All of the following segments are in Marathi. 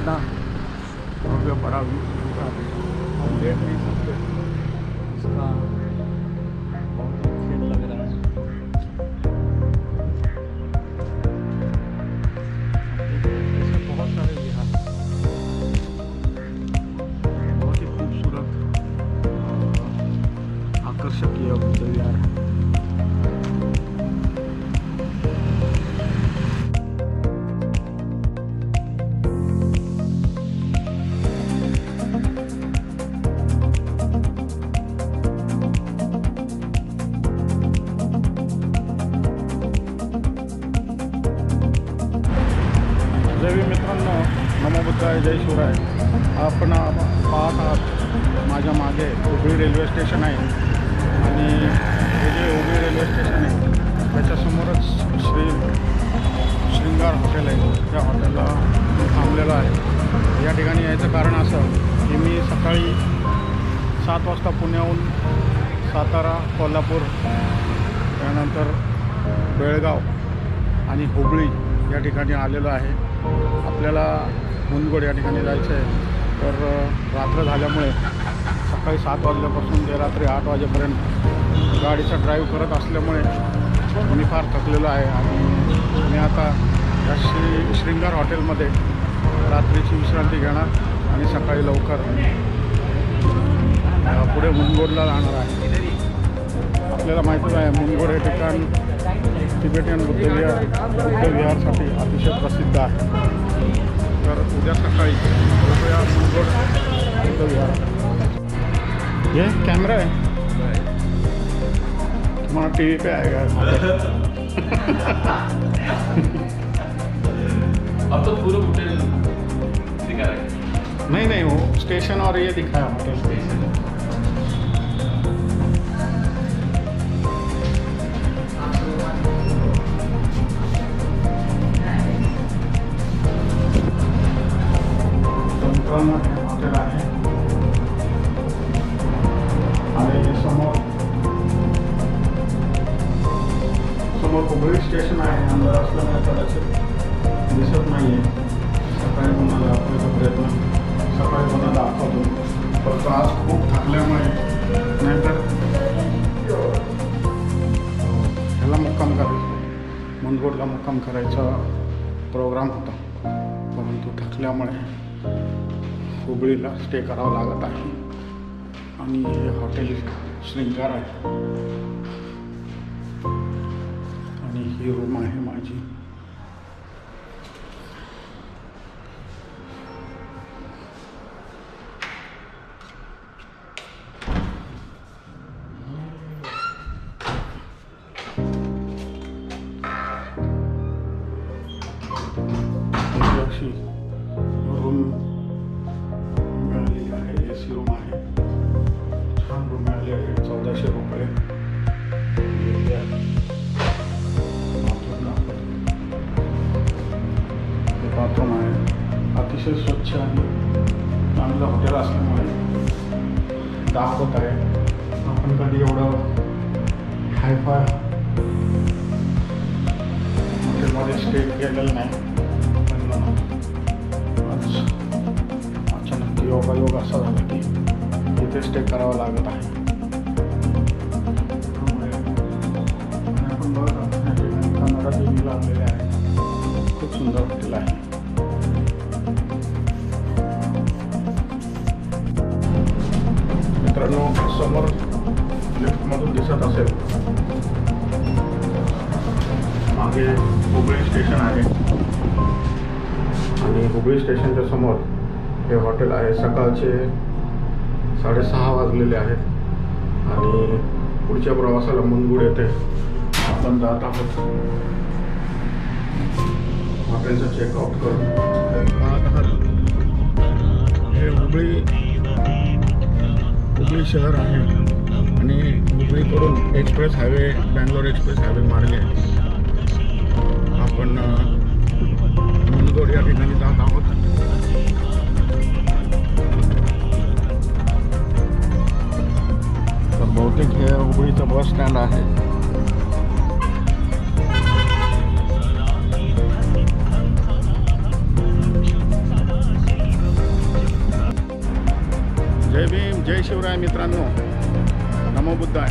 कितना भव्य बड़ा व्यू नमो जय शिवराय. आपण पाहत आहात माझ्या मागे हुबळी रेल्वे स्टेशन आहे. आणि हे जे हुबळी रेल्वे स्टेशन आहे त्याच्यासमोरच श्री श्रृंगार हॉटेल आहे. त्या हॉटेलला मी थांबलेलो आहे. या ठिकाणी यायचं कारण असं की मी सकाळी सात वाजता पुण्याहून सातारा कोल्हापूर त्यानंतर बेळगाव आणि हुबळी या ठिकाणी आलेलो आहे. आपल्याला मुनगोड या ठिकाणी जायचं आहे. तर रात्र झाल्यामुळे सकाळी सात वाजल्यापासून ते रात्री आठ वाजेपर्यंत गाडीचा ड्राईव्ह करत असल्यामुळे मी फार थकलेलो आहे. आणि मी आता या श्री श्रृंगार हॉटेलमध्ये रात्रीची विश्रांती घेणार आणि सकाळी लवकर पुढे मुनगोडला जाणार आहे. आपल्याला माहितीच आहे मुनगोड हे ठिकाण तिबेटियन बुद्धविहार बुद्धविहारसाठी विहारसाठी अतिशय प्रसिद्ध आहे. ये कैमरा है। तुम्हारा टीवी पे आएगा। अब तो पूरा होटल दिखा रहा है। नहीं नहीं वो स्टेशन और ये दिखाया होटल संक्रमण हॉटेल आहे. आणि समोर समोर हुबळी स्टेशन आहे अंदर असल्यामुळे कदाचित दिसत नाही आहे सकाळी कोणाला दाखवायचा प्रयत्न सकाळी पुन्हा दाखवतो. फक्त आज खूप थकल्यामुळे. नाहीतर ह्याला मुक्काम करायचं. मुनगोडला मुक्काम करायचा प्रोग्राम होता. परंतु थकल्यामुळे हुबळीला स्टे करावं लागत आहे. आणि हे हॉटेल शृंगार आहे. आणि ही रूम आहे माझी. दाखवत आहे आपण कधी एवढं हायफाय हॉटेलमध्ये स्टे केलेलं नाही. पण आज अचानक योगायोग असा झाला की इथे स्टे करावा लागत आहे. आपण बघत आहोत आहे. खूप सुंदर हॉटेल आहे. समोर लिफ्टमधून दिसत असेल. मागे हुबळी स्टेशन आहे. आणि हुबळी स्टेशनच्या समोर हे हॉटेल आहे. सकाळचे साडेसहा वाजलेले आहेत. आणि पुढच्या प्रवासाला मुनगुड येते आपण जात आहोत. हॉटेलचं चेकआउट करून. हे हुबळी हुबळी शहर आहे आणि हुबळीकडून express highway Bangalore express highway मार्गे आपण अ, या ठिकाणी जात आहोत. तर बहुतेक हे हुबळीचं बस स्टँड आहे. जय शिवराय मित्रांनो. नमोबुद्धाय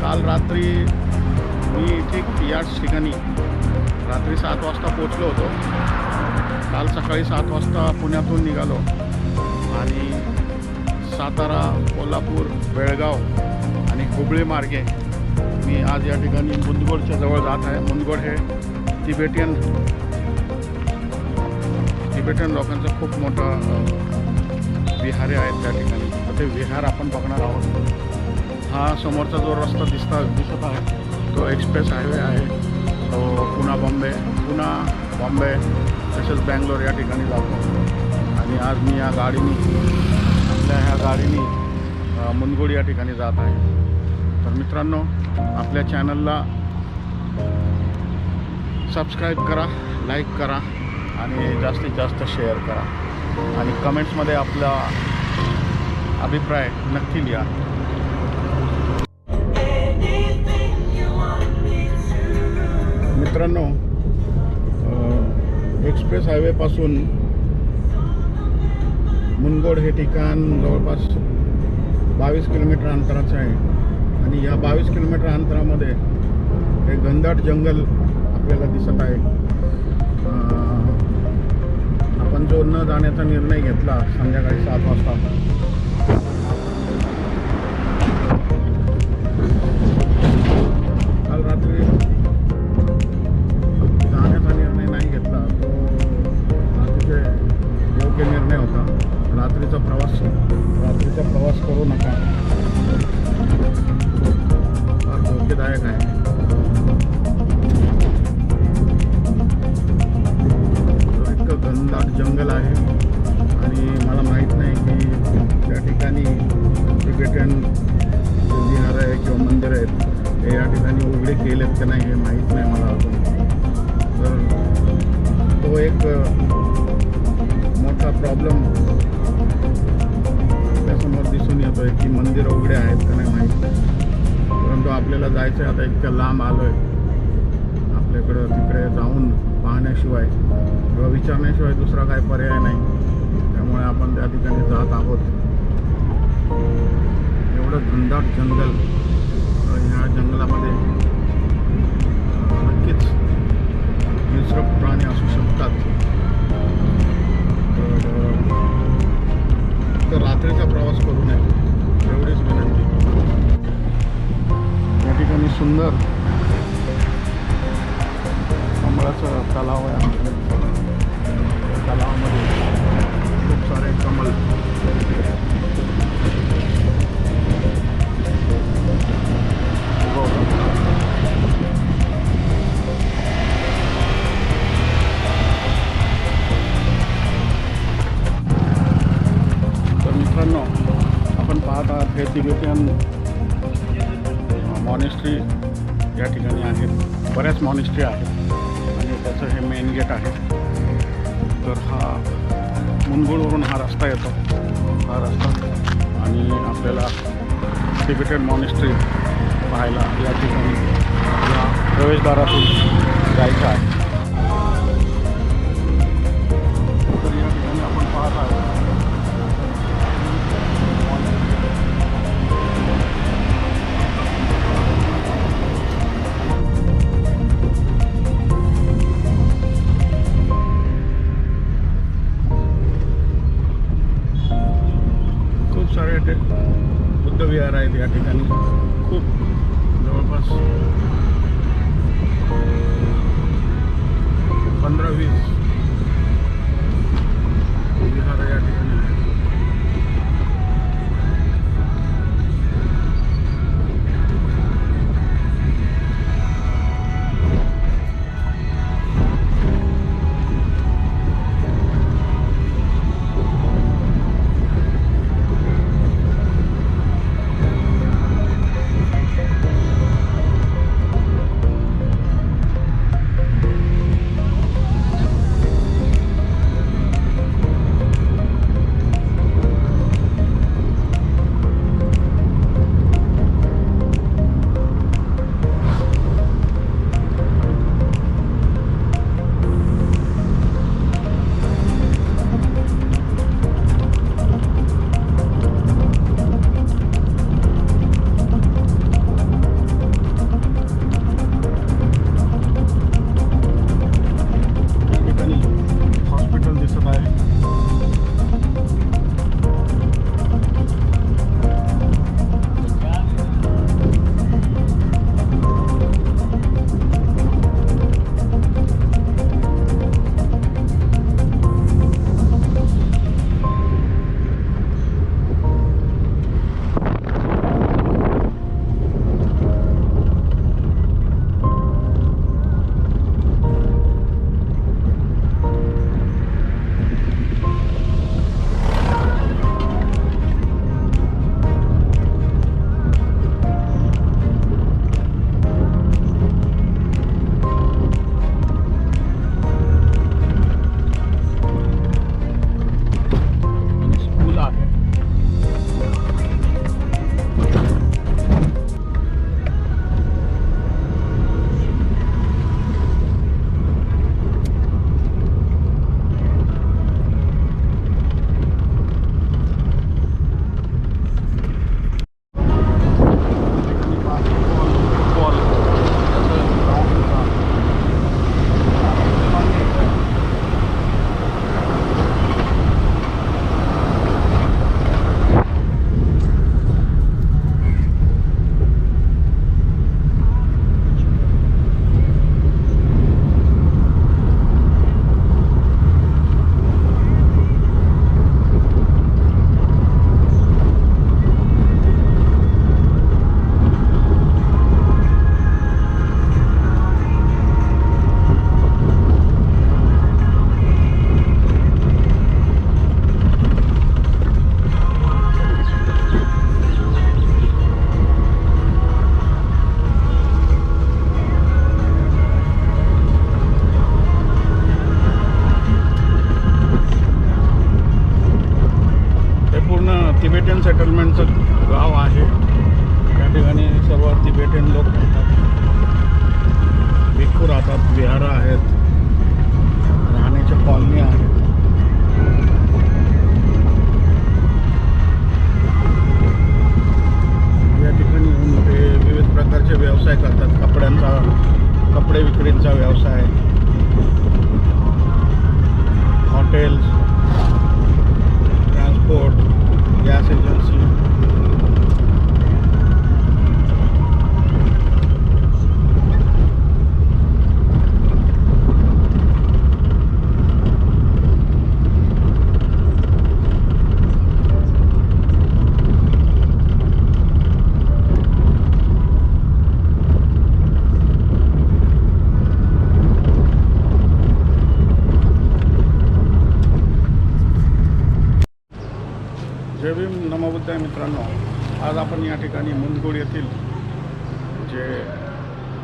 काल रात्री मी ठीक याच ठिकाणी रात्री सात वाजता पोचलो होतो. काल सकाळी सात वाजता पुण्यातून निघालो. आणि सातारा कोल्हापूर बेळगाव आणि हुबळी मार्गे मी आज या ठिकाणी मुंदगोडच्या जवळ जात आहे. मुंदगोड हे तिबेटियन तिबेटियन लोकांचं खूप मोठं विहारे आहेत त्या ठिकाणी. ते विहार आपण बघणार आहोत. हा समोरचा जो रस्ता दिसता दिसत आहे तो एक्सप्रेस हायवे आहे. तो पुणा बॉम्बे पुणा बॉम्बे तसेच बँगलोर या ठिकाणी जातो. आणि आज मी या गाडीने आपल्या ह्या गाडीने अ, मुनगोड या ठिकाणी जात आहे. तर मित्रांनो आपल्या चॅनलला सबस्क्राईब करा लाईक करा आणि जास्तीत जास्त शेअर करा. आणि कमेंट्समध्ये आपला अभिप्राय नक्की लिहा. मित्रांनो एक्सप्रेस हायवेपासून मुनगोड हे ठिकाण जवळपास बावीस किलोमीटर अंतराचं आहे. आणि या बावीस किलोमीटर अंतरामध्ये हे घनदाट जंगल आपल्याला दिसत आहे. आपण जो न जाण्याचा निर्णय घेतला संध्याकाळी सात वाजता. धोकेदायक आहे इतकं घनदाट जंगल आहे आणि मला माहीत नाही की त्या ठिकाणी तिबेटियन विहार आहे किंवा मंदिर आहेत हे या ठिकाणी उघडे केलेत का नाही हे माहीत नाही मला अजून तर तो एक मोठा प्रॉब्लेम आपल्यासमोर की मंदिर उघडे आहेत का नाही माहीत. नाही परंतु आपल्याला जायचं आहे आता इतक्या लांब आलो आहे आपल्याकडं तिकडे जाऊन पाहण्याशिवाय किंवा विचारण्याशिवाय दुसरा काय पर्याय नाही. त्यामुळे आपण त्या ठिकाणी जात आहोत. एवढं घनदाट जंगल ह्या जंगलामध्ये नक्कीच हिंस्र प्राणी असू शकतात. तर तर रात्रीचा प्रवास करू नये. एवढीच विनंती या ठिकाणी सुंदर कमळाचं तलाव आहे आमच्याकडे. तलावामध्ये खूप सारे कमल विहारं आहेत. आहे मित्रांनो आज आपण या ठिकाणी मुंदगुड येथील जे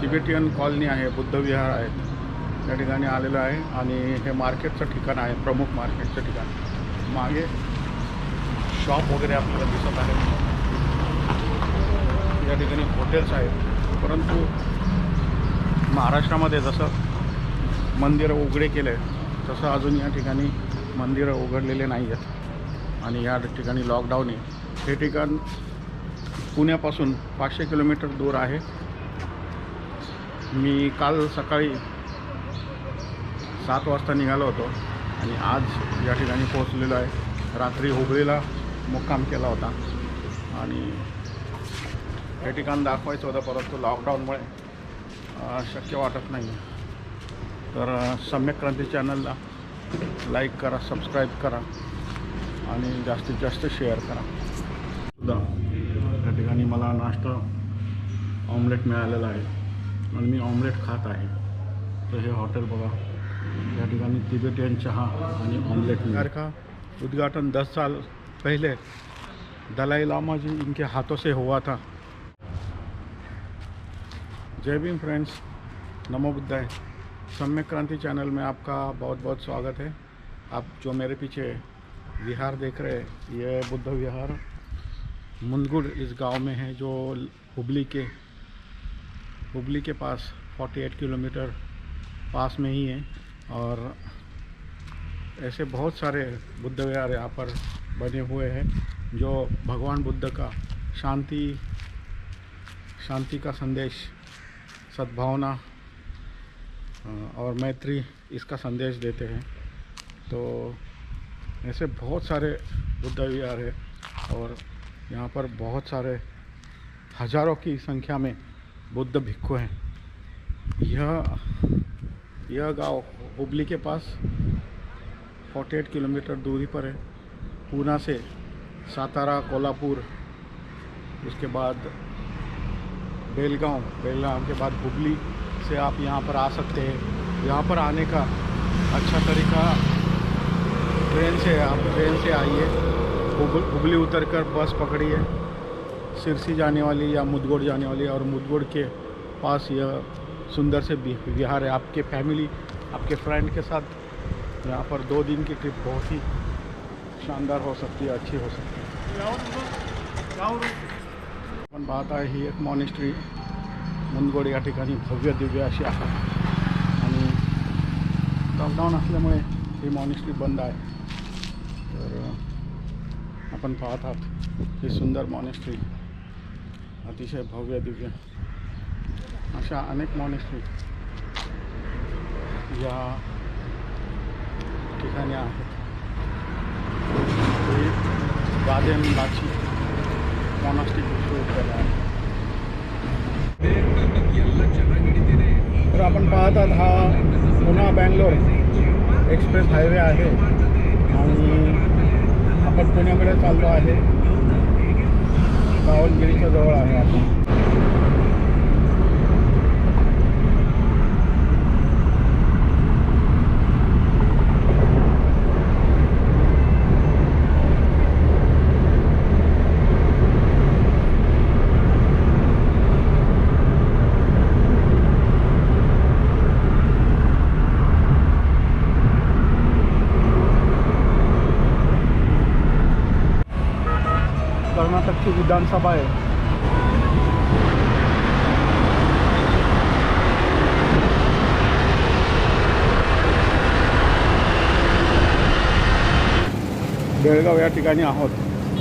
तिबेटियन कॉलनी आहे बुद्ध विहार त्या ठिकाणी आलेलं आहे. आणि हे मार्केटचं ठिकाण आहे प्रमुख मार्केटचं ठिकाण. मागे शॉप वगैरे आपल्याला दिसत आहे. या ठिकाणी हॉटेल्स आहेत. परंतु महाराष्ट्रामध्ये जसं मंदिरं उघडे केले तसं अजून या ठिकाणी मंदिरं उघडलेले नाही आहेत आणि या ठिकाणी लॉकडाऊन आहे. हे ठिकाण पुण्यापासून पाचशे किलोमीटर दूर आहे. मी काल सकाळी सात वाजता निघालो होतो आणि आज या ठिकाणी पोहोचलेलो आहे. रात्री हुबळीला मुक्काम केला होता. आणि हे ठिकाण दाखवायचं होतं परंतु लॉकडाऊनमुळे शक्य वाटत नाही. तर सम्यक क्रांती चॅनलला लाईक करा सबस्क्राईब करा आणि जास्तीत जास्त शेअर करा. सुद्धा त्या मला नाश्ता ऑमलेट आणि मी ऑमलेट खात आहे. तर हे हॉटेल बघा. या तिबेटियन चहा ऑमलेट का उद्घाटन दस साल पहले दलाई लामा जी इनके हाथों से हुआ था. जय भीम फ्रेंड्स नमो बुद्धाय. सम्यक क्रांति चैनल में आपका बहुत बहुत स्वागत है. आप जो मेरे पीछे विहार देख रहे हैं, ये बुद्ध विहार मुंदगुड़ इस गाँव में है, जो हुबली के हुबली के पास 48 किलोमीटर पास में ही है और ऐसे बहुत सारे बुद्ध विहार यहाँ पर बने हुए हैं, जो भगवान बुद्ध का शांति शांति का संदेश, सद्भावना और मैत्री इसका संदेश देते हैं। तो ऐसे बहुत सारे बुद्ध विहार है और यहाँ पर बहुत सारे हज़ारों की संख्या में बुद्ध भिक्खु हैं। यह यह गाँव हुबली के पास 48 किलोमीटर दूरी पर है। पूना से सातारा, कोल्हापुर, उसके बाद बेलगांव बेलगांव के बाद हुबली से आप यहाँ पर आ सकते हैं। यहाँ पर आने का अच्छा तरीका ट्रेन से, आप ट्रेन से आइए। हुबली उतर कर बस पकड़िए सिरसी जाने वाली या मुदगोड़ जाने वाली और मुदगोड़ के पास यह सुंदर से विहार है। आपके फैमिली आपके फ्रेंड के साथ यहाँ पर दो दिन की ट्रिप बहुत ही शानदार हो सकती है अच्छी हो सकती है। पाहत आहे ही एक मॉनेस्ट्री मुनगोड या ठिकाणी भव्य दिव्य अशी आहे। आणि लॉकडाऊन असल्यामुळे ही मॉनेस्ट्री बंद तर अ, आपण पाहत आहात ही सुंदर मॉनेस्ट्री अतिशय भव्य दिव्य। अशा अनेक मॉनेस्ट्री या ठिकाणी आहेत। ही गादेंबाची मॉनास्टिक विश्वविद्यालय आहे. तर आपण पाहत आहात हा बँगलोर एक्सप्रेस आणि आपण पुण्याकडे चाललो आहे. दावणगिरीच्या जवळ आहे आपण. कर्नाटकची विधानसभा आहे. बेळगाव या ठिकाणी आहोत.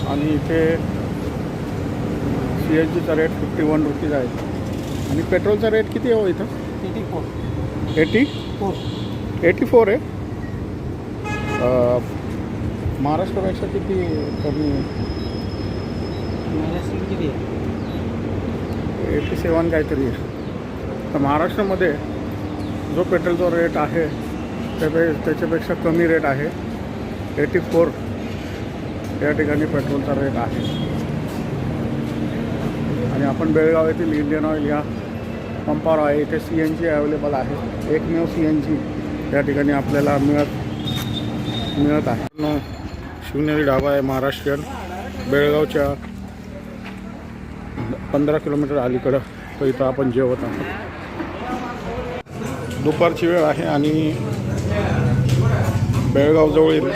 आणि इथे सी एन जीचा रेट फिफ्टी वन रुपीज आहे. आणि पेट्रोलचा रेट किती आहे हो इथं? Eighty four eighty four eighty four आहे महाराष्ट्रापेक्षा किती कमी आहे महाराष्ट्र किती आहे एटी सेवन काहीतरी तर महाराष्ट्रामध्ये जो पेट्रोलचा रेट आहे त्यापे त्याच्यापेक्षा कमी रेट आहे. एटी फोर या ठिकाणी पेट्रोलचा रेट आहे. आणि आपण बेळगाव येथील इंडियन ऑइल या पंपावर आहे. इथे सी एन जी अवेलेबल आहे. एकमेव सी एन जी या ठिकाणी आपल्याला मिळत मिळत आहे. शिवनेरी ढाबा आहे महाराष्ट्रीयन. बेळगावच्या पंधरा किलोमीटर अलीकडं तर इथं आपण जेवत आहोत. दुपारची वेळ आहे आणि बेळगावजवळील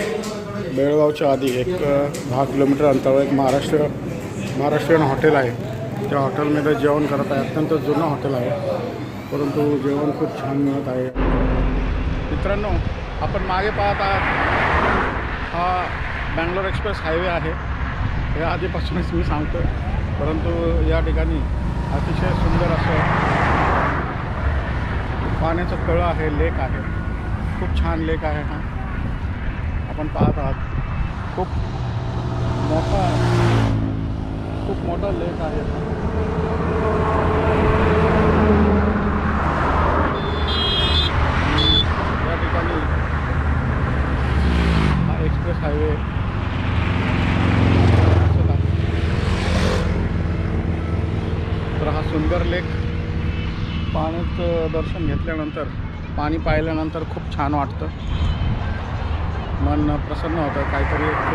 बेळगावच्या आधी एक दहा किलोमीटर अंतरावर एक महाराष्ट्र महाराष्ट्रीयन हॉटेल आहे. त्या हॉटेलमध्ये जेवण करत आहे. अत्यंत जुनं हॉटेल आहे. परंतु जेवण खूप छान मिळत आहे. मित्रांनो आपण मागे पाहत आहात हा बँगलोर एक्सप्रेस हायवे आहे. हे आधीपासूनच मी सांगतो परंतु या ठिकाणी अतिशय सुंदर असं पाण्याचं तळं आहे लेक आहे. खूप छान लेक आहे हा. आपण पाहत आहात. खूप मोठा खूप मोठा लेक आहे या ठिकाणी हा एक्सप्रेस हायवे दिसत आहे तर हा सुंदर लेक. पाण्याचं दर्शन घेतल्यानंतर पाणी पाहिल्यानंतर खूप छान वाटतं. मन प्रसन्न होतं. काहीतरी एक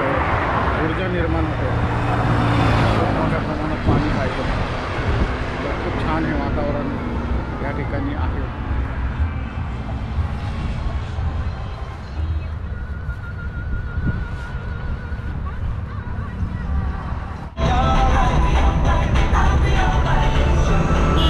ऊर्जा निर्माण होते. खूप मोठ्या प्रमाणात पाणी पाहिजे. तर खूप छान हे वातावरण या ठिकाणी आहे.